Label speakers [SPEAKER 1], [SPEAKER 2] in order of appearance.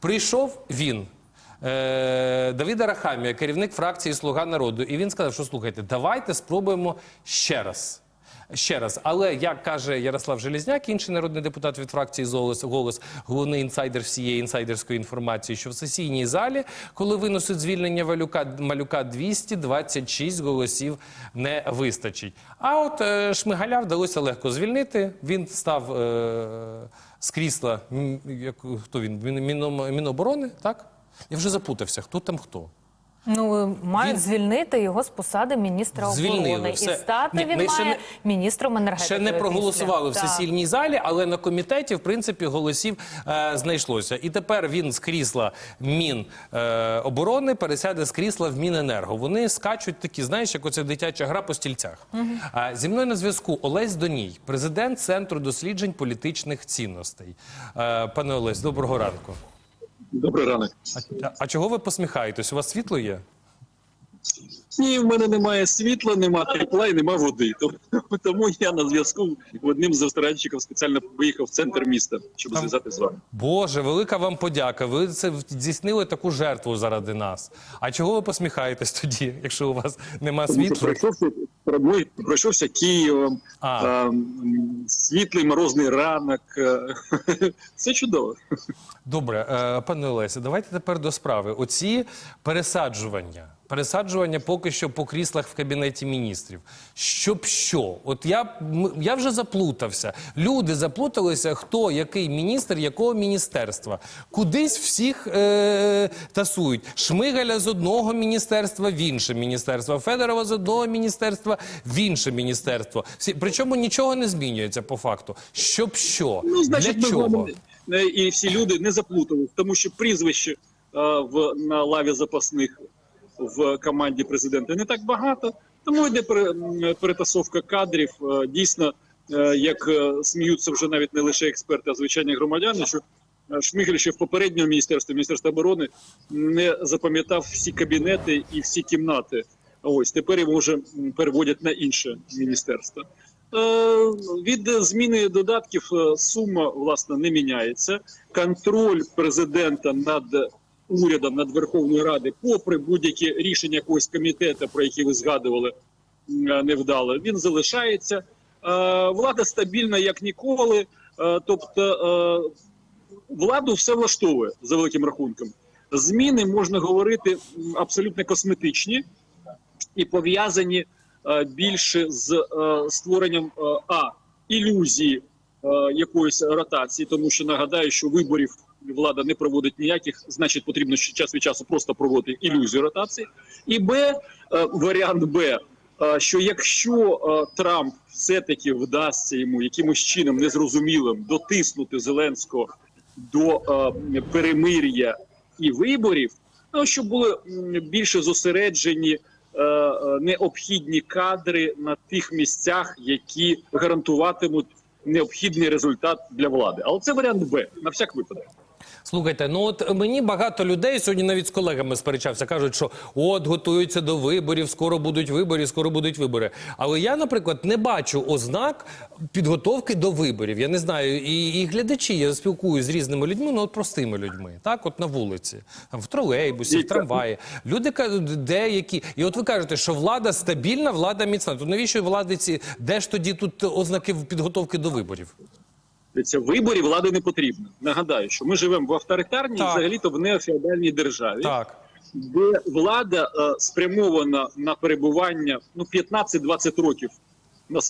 [SPEAKER 1] Прийшов він. Давіда Рахамія, керівник фракції Слуга народу, і він сказав, що слухайте, давайте спробуємо ще раз. Ще раз, але як каже Ярослав Желізняк, інший народний депутат від фракції «Голос», голос, головний інсайдер всієї інсайдерської інформації, що в сесійній залі, коли виносить звільнення Валюка малюка 226 голосів не вистачить. А от е, Шмигаля вдалося легко звільнити. Він став е, з крісла. Як, хто він? Мін- Міноборони, так? Я вже запутався, хто там хто.
[SPEAKER 2] Ну мають
[SPEAKER 1] Він-
[SPEAKER 2] звільнити його з посади міністра
[SPEAKER 1] Звільнили,
[SPEAKER 2] оборони
[SPEAKER 1] все.
[SPEAKER 2] і стати
[SPEAKER 1] Ні,
[SPEAKER 2] він
[SPEAKER 1] ми ще
[SPEAKER 2] має
[SPEAKER 1] не-
[SPEAKER 2] міністром енергетики.
[SPEAKER 1] Ще не проголосували в
[SPEAKER 2] після. Так.
[SPEAKER 1] сесійній залі, але на комітеті, в принципі, голосів е, знайшлося. І тепер він з крісла Міноборони пересяде з крісла в Міненерго. Вони скачуть такі, знаєш, як оце дитяча гра по стільцях. А, зі мною на зв'язку Олесь Доній, президент Центру досліджень політичних цінностей. Е, пане Олесь, доброго ранку.
[SPEAKER 3] Добрий ранок.
[SPEAKER 1] А, а чого ви посміхаєтесь? У вас світло є?
[SPEAKER 3] Ні, в мене немає світла, немає тепла і немає води. Тому, тому я на зв'язку одним з ресторанчиків спеціально виїхав в центр міста, щоб зв'язати з вами.
[SPEAKER 1] Боже, велика вам подяка. Ви це здійснили таку жертву заради нас. А чого ви посміхаєтесь тоді, якщо у вас нема
[SPEAKER 3] Тому що
[SPEAKER 1] світла?
[SPEAKER 3] Пройшовся, пройшовся Києвом,
[SPEAKER 1] А.
[SPEAKER 3] а, світлий морозний ранок. е, Все чудово.
[SPEAKER 1] Добре, е, пане Олесе, давайте тепер до справи. Оці пересаджування. Пересаджування поки що по кріслах в кабінеті міністрів. Щоб що? От я, я вже заплутався. Люди заплуталися, хто який міністр, якого міністерства. Кудись всіх е, тасують. Шмигаля з одного міністерства в інше міністерство, Федорова з одного міністерства в інше міністерство. Причому нічого не змінюється по факту. Щоб що?
[SPEAKER 3] Ну, значить,
[SPEAKER 1] Для чого?
[SPEAKER 3] і всі люди не заплутались, тому що прізвище в на лаві запасних в команді президента не так багато. Тому йде перетасовка кадрів. Е, Дійсно, е, як е, сміються вже навіть не лише експерти, а звичайні громадяни, що Шмигаль ще в попередньому міністерстві міністерства оборони не запам'ятав всі кабінети і всі кімнати. Ось тепер його вже переводять на інше міністерство. Е, Від зміни додатків е, сума власне не міняється. Контроль президента над урядом, над Верховною Радою, попри будь-які рішення якогось комітету, про які ви згадували, е, невдало, він залишається. Влада стабільна як ніколи. Тобто владу все влаштовує за великим рахунком. Зміни можна говорити абсолютно косметичні і пов'язані е, більше з е, створенням е, а ілюзії якоїсь ротації, тому що нагадаю, що виборів влада не проводить ніяких, значить потрібно час від часу просто проводити ілюзію ротації. І Б, варіант Б, що якщо Трамп все-таки вдасться йому якимось чином незрозумілим дотиснути Зеленського до перемир'я і виборів, ну, щоб були більше зосереджені необхідні кадри на тих місцях, які гарантуватимуть необхідний результат для влади. Але це варіант Б на всяк випадок.
[SPEAKER 1] Слухайте, ну от мені багато людей сьогодні навіть з колегами сперечався, кажуть, що от готуються до виборів, скоро будуть вибори, скоро будуть вибори. Але я, наприклад, не бачу ознак підготовки до виборів. Я не знаю, і, і глядачі, я спілкуюся з різними людьми, ну от простими людьми, так, от на вулиці, в тролейбусі, в трамваї. Люди кажуть, деякі, і от ви кажете, що влада стабільна, влада міцна. То навіщо влади ці? Де ж тоді тут ознаки підготовки до виборів?
[SPEAKER 3] Дивіться, виборів влади не потрібно. Нагадаю, що ми живемо в авторитарній,
[SPEAKER 1] Так.
[SPEAKER 3] взагалі-то в неофеодальній державі.
[SPEAKER 1] Так.
[SPEAKER 3] де влада е, спрямована на перебування ну 15-20 років на своїй